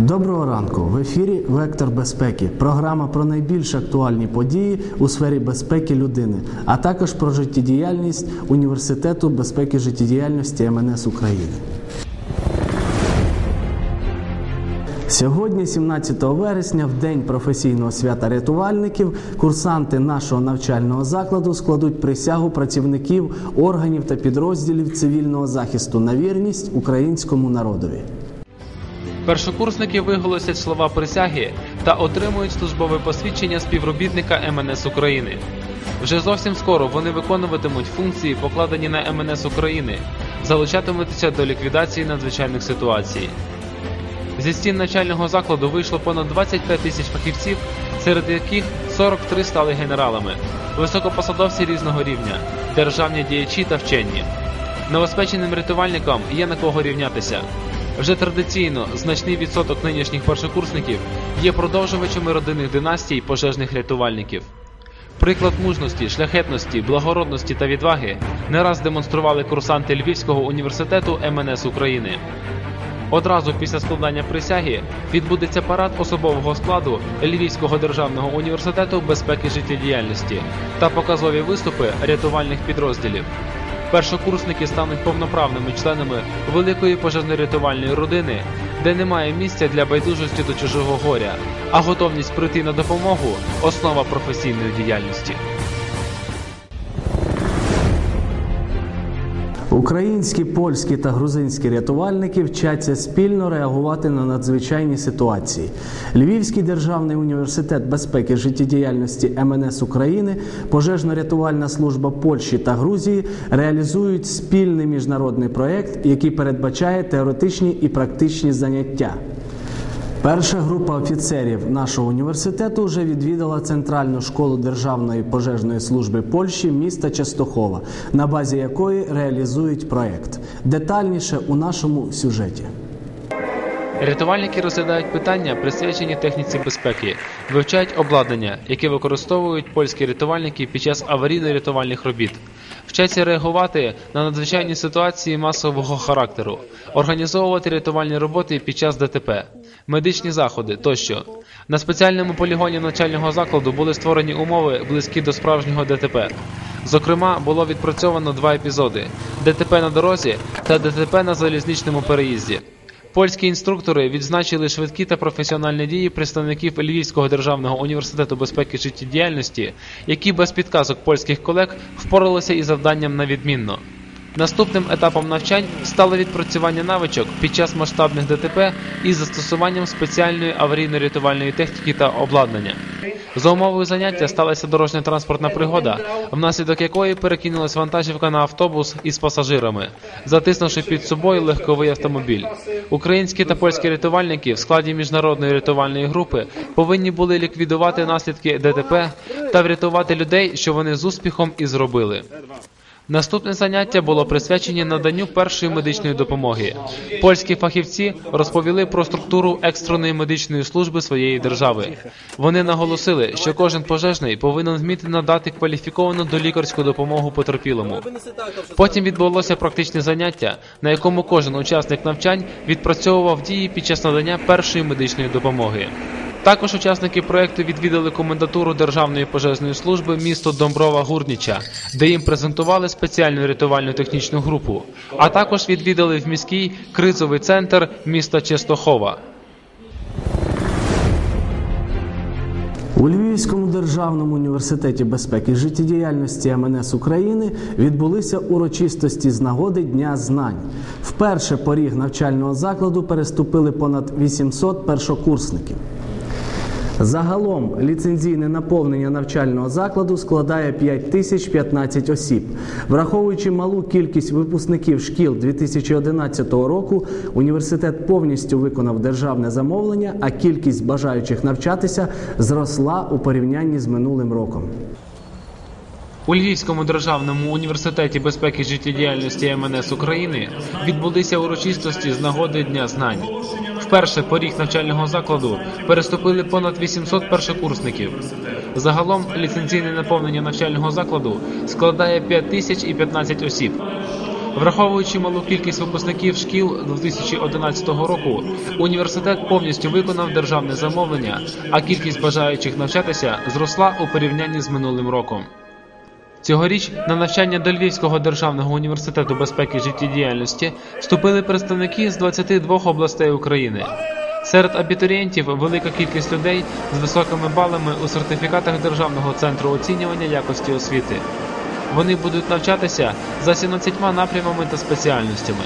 Доброго ранку. В ефірі Вектор безпеки. Програма про найбільш актуальні події у сфері безпеки людини, а також про життєдіяльність університету безпеки життєдіяльності МНС України. Сьогодні, 17 вересня, в день професійного свята рятувальників, курсанти нашого навчального закладу складуть присягу працівників органів та підрозділів цивільного захисту на вірність українському народові. Першокурсники виголосять слова присяги та отримують службове посвідчення співробітника МНС України. Вже зовсім скоро вони виконуватимуть функції, покладені на МНС України, залучатимуться до ліквідації надзвичайних ситуацій. Зі стін навчального закладу вийшло понад 25 тисяч фахівців, серед яких 43 стали генералами, високопосадовці різного рівня, державні діячі та вчені. Новоспеченим рятувальникам є на кого рівнятися. Вже традиційно значний відсоток нинішніх першокурсників є продовжувачами родинних династій пожежних рятувальників. Приклад мужності, шляхетності, благородності та відваги не раз демонстрували курсанти Львівського університету МНС України. Одразу після складання присяги відбудеться парад особового складу Львівського державного університету безпеки життєдіяльності та показові виступи рятувальних підрозділів. Першокурсники стануть повноправними членами великої пожежно-рятувальної родини, де немає місця для байдужості до чужого горя, а готовність прийти на допомогу основа професійної діяльності. Українські, польські та грузинські рятувальники вчаться спільно реагувати на надзвичайні ситуації. Львівський державний університет безпеки життєдіяльності МНС України, пожежно-рятувальна служба Польщі та Грузії реалізують спільний міжнародний проєкт, який передбачає теоретичні і практичні заняття. Перша група офіцерів нашого університету вже відвідала Центральну школу Державної пожежної служби Польщі міста Частохова, на базі якої реалізують проект. Детальніше у нашому сюжеті. Рятувальники розглядають питання, присвячені техніці безпеки, вивчають обладнання, яке використовують польські рятувальники під час аварійно-рятувальних робіт, вчаться реагувати на надзвичайні ситуації масового характеру, організовувати рятувальні роботи під час ДТП, медичні заходи тощо. На спеціальному полігоні навчального закладу були створені умови, близькі до справжнього ДТП. Зокрема, було відпрацьовано два епізоди: ДТП на дорозі та ДТП на залізничному переїзді. Польські інструктори відзначили швидкі та професіональні дії представників Львівського державного університету безпеки життєдіяльності, які без підказок польських колег впоралися із завданням на відмінно. Наступним етапом навчань стало відпрацювання навичок під час масштабних ДТП із застосуванням спеціальної аварійно-рятувальної техніки та обладнання. За умовою заняття сталася дорожня транспортна пригода, внаслідок якої перекинулась вантажівка на автобус із пасажирами, затиснувши під собою легковий автомобіль. Українські та польські рятувальники в складі міжнародної рятувальної групи повинні були ліквідувати наслідки ДТП та врятувати людей, що вони з успіхом і зробили. Наступне заняття було присвячені наданню першої медичної допомоги. Польські фахівці розповіли про структуру екстреної медичної служби своєї держави. Вони наголосили, що кожен пожежний повинен вміти надати кваліфіковану долікарську допомогу потерпілому. Потім відбулося практичне заняття, на якому кожен учасник навчань відпрацьовував дії під час надання першої медичної допомоги. Також учасники проекту відвідали комендатуру Державної пожежної служби місто Домброва Гурніча, де їм презентували спеціальну рятувальну технічну групу, а також відвідали в міський кризовий центр міста Честохова. У Львівському державному університеті безпеки життєдіяльності МНС України відбулися урочистості з нагоди Дня знань. Вперше поріг навчального закладу переступили понад 800 першокурсників. Загалом ліцензійне наповнення навчального закладу складає 5015 осіб. Враховуючи малу кількість випускників шкіл 2011 року, університет повністю виконав державне замовлення, а кількість бажаючих навчатися зросла у порівнянні з минулим роком. У Львівському державному університеті безпеки життєдіяльності МНС України відбулися урочистості з нагоди Дня знань. Вперше поріг навчального закладу переступили понад 800 першокурсників. Загалом ліцензійне наповнення навчального закладу складає 5015 осіб. Враховуючи малу кількість випускників шкіл 2011 року, університет повністю виконав державне замовлення, а кількість бажаючих навчатися зросла у порівнянні з минулим роком. Цьогоріч на навчання до Львівського державного університету безпеки життєдіяльності вступили представники з 22 областей України. Серед абітурієнтів велика кількість людей з високими балами у сертифікатах Державного центру оцінювання якості освіти. Вони будуть навчатися за 17 напрямами та спеціальностями.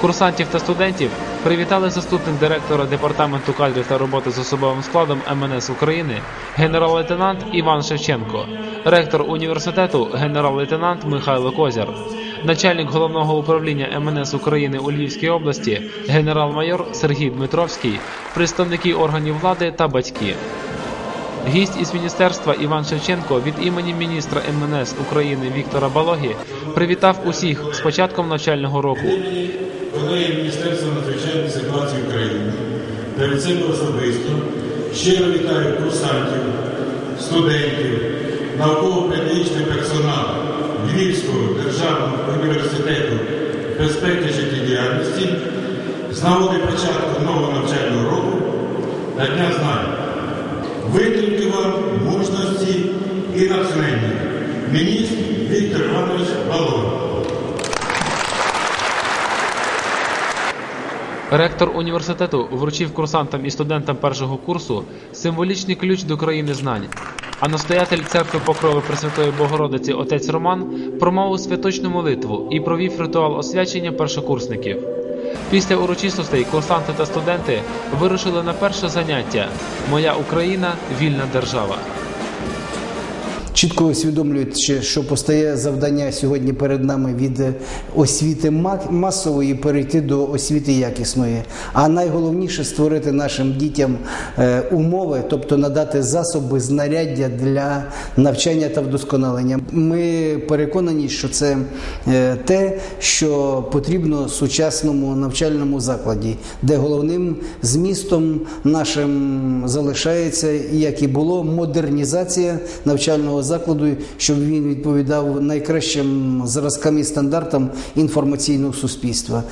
Курсантів та студентів привітали заступник директора департаменту кадрів та роботи з особовим складом МНС України генерал-лейтенант Іван Шевченко, ректор університету генерал-лейтенант Михайло Козяр, начальник головного управління МНС України у Львівській області генерал-майор Сергій Дмитровський, представники органів влади та батьки. Гість із міністерства Іван Шевченко від імені міністра МНС України Віктора Балогі привітав усіх з початком навчального року. Колеги Міністерства надзвичайних ситуацій України перед цим особисто щиро вітаю курсантів, студентів, науково-педагогічний персонал Львівського державного університету безпеки життєдіяльності з нагоди початку нового навчального року та Дня знань. Витримки вам, мужності і натхнення. Міністр Віктор Іванович Балон. Ректор університету вручив курсантам і студентам першого курсу символічний ключ до країни знань. А настоятель церкви Покрови Пресвятої Богородиці отець Роман промовив святочну молитву і провів ритуал освячення першокурсників. Після урочистостей курсанти та студенти вирушили на перше заняття Моя Україна вільна держава. Чітко усвідомлюючи, що постає завдання сьогодні перед нами від освіти масової перейти до освіти якісної. А найголовніше створити нашим дітям е, умови, тобто надати засоби, знаряддя для навчання та вдосконалення. Ми переконані, що це е, те, що потрібно сучасному навчальному закладі, де головним змістом нашим залишається, як і було, модернізація навчального закладу, щоб він відповідав найкращим зразкам і стандартам інформаційного суспільства.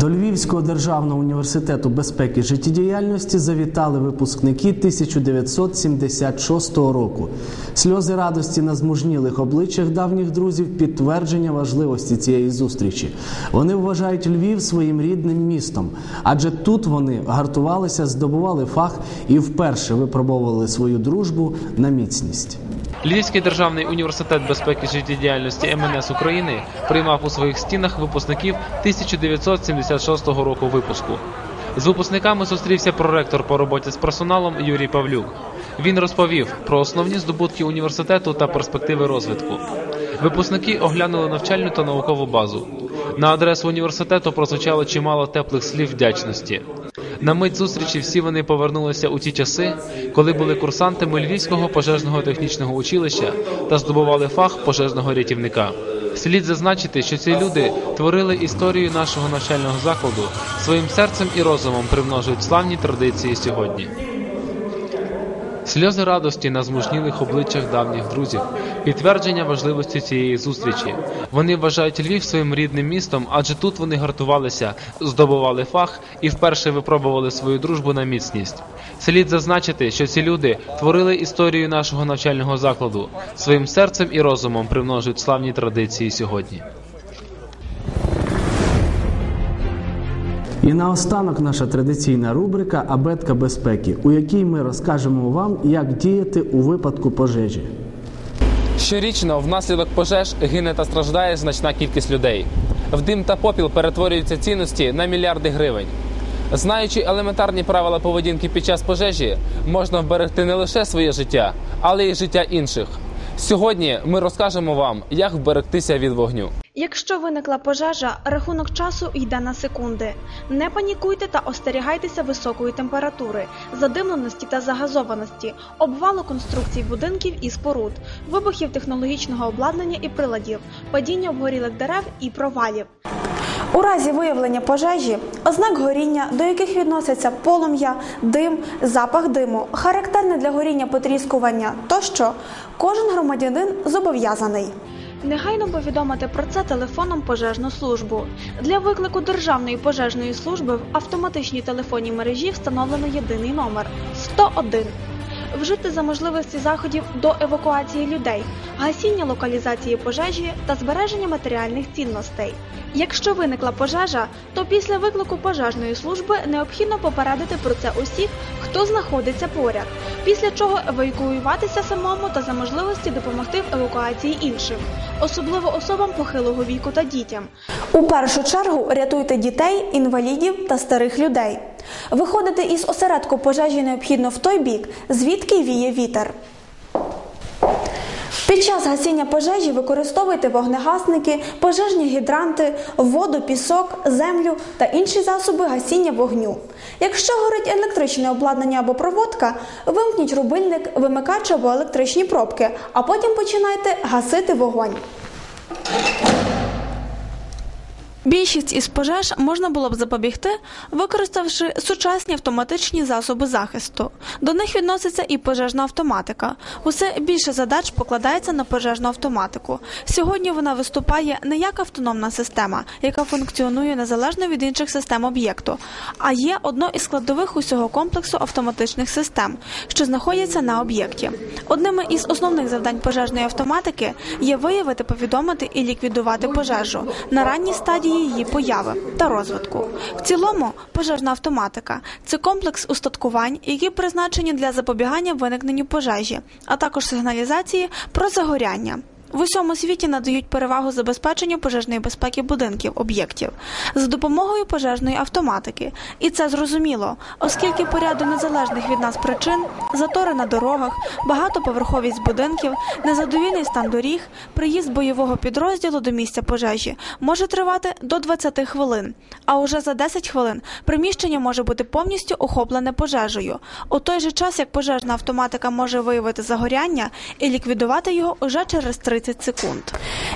До Львівського державного університету безпеки життєдіяльності завітали випускники 1976 року. Сльози радості на змужнілих обличчях давніх друзів підтвердження важливості цієї зустрічі. Вони вважають Львів своїм рідним містом, адже тут вони гартувалися, здобували фах і вперше випробовували свою дружбу на міцність. Львівський державний університет безпеки життєдіяльності МНС України приймав у своїх стінах випускників 1976 року випуску. З випускниками зустрівся проректор по роботі з персоналом Юрій Павлюк. Він розповів про основні здобутки університету та перспективи розвитку. Випускники оглянули навчальну та наукову базу. На адресу університету прозвучало чимало теплих слів вдячності. На мить зустрічі всі вони повернулися у ті часи, коли були курсантами Львівського пожежного технічного училища та здобували фах пожежного рятівника. Слід зазначити, що ці люди творили історію нашого навчального закладу своїм серцем і розумом примножують славні традиції сьогодні. Сльози радості на змужнілих обличчях давніх друзів, підтвердження важливості цієї зустрічі. Вони вважають Львів своїм рідним містом, адже тут вони гартувалися, здобували фах і вперше випробували свою дружбу на міцність. Слід зазначити, що ці люди творили історію нашого навчального закладу, своїм серцем і розумом примножують славні традиції сьогодні. І наостанок наша традиційна рубрика Абетка безпеки, у якій ми розкажемо вам, як діяти у випадку пожежі. Щорічно внаслідок пожеж гине та страждає значна кількість людей. В дим та попіл перетворюються цінності на мільярди гривень. Знаючи елементарні правила поведінки під час пожежі, можна вберегти не лише своє життя, але й життя інших. Сьогодні ми розкажемо вам, як вберегтися від вогню. Якщо виникла пожежа, рахунок часу йде на секунди. Не панікуйте та остерігайтеся високої температури, задимленості та загазованості, обвалу конструкцій будинків і споруд, вибухів технологічного обладнання і приладів, падіння обгорілих дерев і провалів. У разі виявлення пожежі, ознак горіння, до яких відносяться полум'я, дим, запах диму, характерне для горіння потріскування тощо, кожен громадянин зобов'язаний Негайно повідомити про це телефоном пожежну службу. Для виклику Державної пожежної служби в автоматичній телефонній мережі встановлено єдиний номер 101. Вжити за можливості заходів до евакуації людей, гасіння локалізації пожежі та збереження матеріальних цінностей. Якщо виникла пожежа, то після виклику пожежної служби необхідно попередити про це усіх, хто знаходиться поряд, після чого евакуюватися самому та за можливості допомогти в евакуації іншим, особливо особам похилого віку та дітям. У першу чергу рятуйте дітей, інвалідів та старих людей. Виходити із осередку пожежі необхідно в той бік, звідки віє вітер. Під час гасіння пожежі використовуйте вогнегасники, пожежні гідранти, воду, пісок, землю та інші засоби гасіння вогню. Якщо горить електричне обладнання або проводка, вимкніть рубильник, вимикач або електричні пробки, а потім починайте гасити вогонь. Більшість із пожеж можна було б запобігти, використавши сучасні автоматичні засоби захисту. До них відноситься і пожежна автоматика. Усе більше задач покладається на пожежну автоматику. Сьогодні вона виступає не як автономна система, яка функціонує незалежно від інших систем об'єкту, а є одно із складових усього комплексу автоматичних систем, що знаходяться на об'єкті. Одними із основних завдань пожежної автоматики є виявити, повідомити і ліквідувати пожежу на ранній стадії її появи та розвитку. В цілому, пожежна автоматика це комплекс устаткувань, які призначені для запобігання виникненню пожежі, а також сигналізації про загоряння. В усьому світі надають перевагу забезпеченню пожежної безпеки будинків, об'єктів за допомогою пожежної автоматики. І це зрозуміло, оскільки по ряду незалежних від нас причин затори на дорогах, багатоповерховість будинків, незадовільний стан доріг, приїзд бойового підрозділу до місця пожежі може тривати до 20 хвилин. А уже за 10 хвилин приміщення може бути повністю охоплене пожежею. У той же час, як пожежна автоматика може виявити загоряння і ліквідувати його уже через 30 секунд.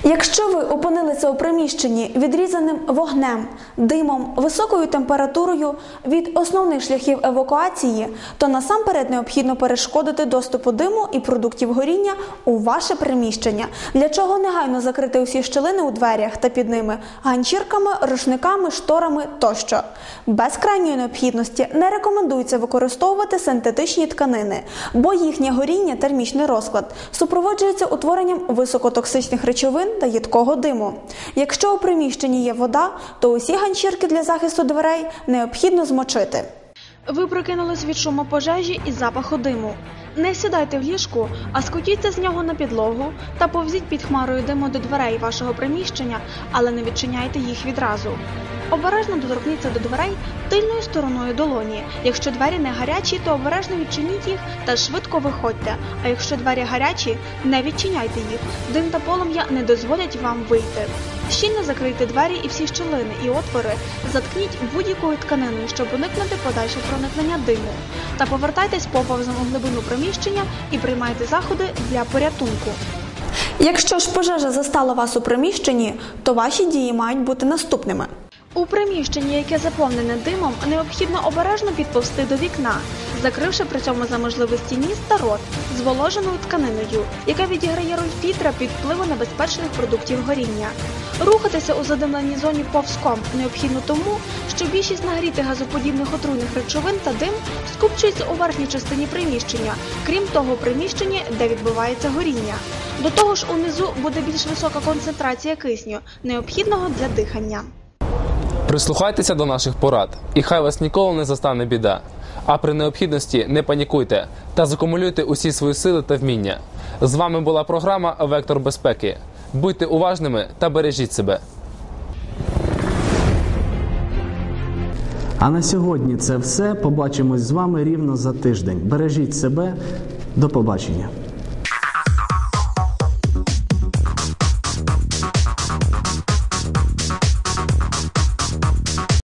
Якщо ви опинилися у приміщенні відрізаним вогнем, димом, високою температурою від основних шляхів евакуації, то насамперед необхідно перешкодити доступу диму і продуктів горіння у ваше приміщення, для чого негайно закрити усі щілини у дверях та під ними ганчірками, рушниками, шторами тощо. Без крайньої необхідності не рекомендується використовувати синтетичні тканини, бо їхнє горіння, термічний розклад, супроводжується утворенням високотоксичних речовин та їдкого диму. Якщо у приміщенні є вода, то усі ганчірки для захисту дверей необхідно змочити. Ви прокинулись від шуму пожежі і запаху диму. Не сідайте в ліжку, а скотіться з нього на підлогу та повзіть під хмарою диму до дверей вашого приміщення, але не відчиняйте їх відразу. Обережно доторкніться до дверей тильною стороною долоні. Якщо двері не гарячі, то обережно відчиніть їх та швидко виходьте. А якщо двері гарячі, не відчиняйте їх. Дим та полум'я не дозволять вам вийти. Щільно закрийте двері і всі щілини і отвори, заткніть будь-якою тканиною, щоб уникнути подальше проникнення диму. Та повертайтесь поповзом у глибину приміщення і приймайте заходи для порятунку. Якщо ж пожежа застала вас у приміщенні, то ваші дії мають бути наступними. У приміщенні, яке заповнене димом, необхідно обережно підповзти до вікна, закривши при цьому за можливості ніс та рот зволоженою тканиною, яка відіграє роль фільтра під впливу небезпечних продуктів горіння. Рухатися у задимленій зоні повзком необхідно тому, що більшість нагрітих газоподібних отруйних речовин та дим скупчується у верхній частині приміщення, крім того приміщення, де відбувається горіння. До того ж, унизу буде більш висока концентрація кисню, необхідного для дихання. Прислухайтеся до наших порад, і хай вас ніколи не застане біда. А при необхідності не панікуйте та закумулюйте усі свої сили та вміння. З вами була програма Вектор безпеки. Будьте уважними та бережіть себе. А на сьогодні це все. Побачимось з вами рівно за тиждень. Бережіть себе. До побачення.